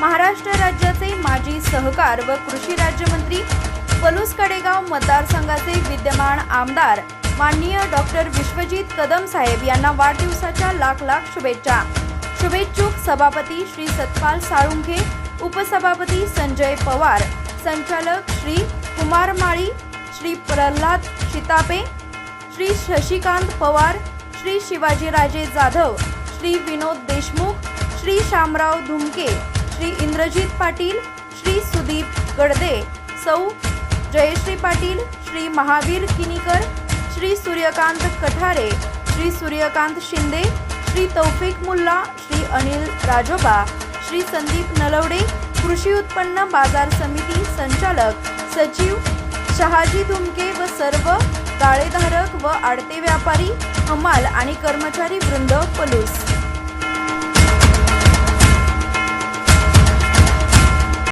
महाराष्ट्र राज्याचे माजी सहकार व कृषी राज्यमंत्री पलूस कडेगाव मतदारसंघाचे विद्यमान आमदार माननीय डॉक्टर विश्वजित कदम साहेब यांना वाढदिवसाच्या लाख लाख शुभेच्छा. शुभेच्छुक सभापती श्री सतपाल साळुंखे उपसभापती संजय पवार संचालक श्री कुमार माळी श्री प्रल्हाद शितापे श्री शशिकांत पवार श्री शिवाजीराजे जाधव श्री विनोद देशमुख श्री शामराव धुमके श्री इंद्रजित पाटील श्री सुदीप गडदे सौ जयश्री पाटील श्री महावीर किनीकर श्री सूर्यकांत कठारे श्री सूर्यकांत शिंदे श्री तौफिक मुल्ला श्री अनिल राजोबा श्री संदीप नलवडे कृषी उत्पन्न बाजार समिती संचालक सचिव शहाजी धुमके व सर्व गाळेधारक व आडते व्यापारी हमाल आणि कर्मचारी वृंद पलूस.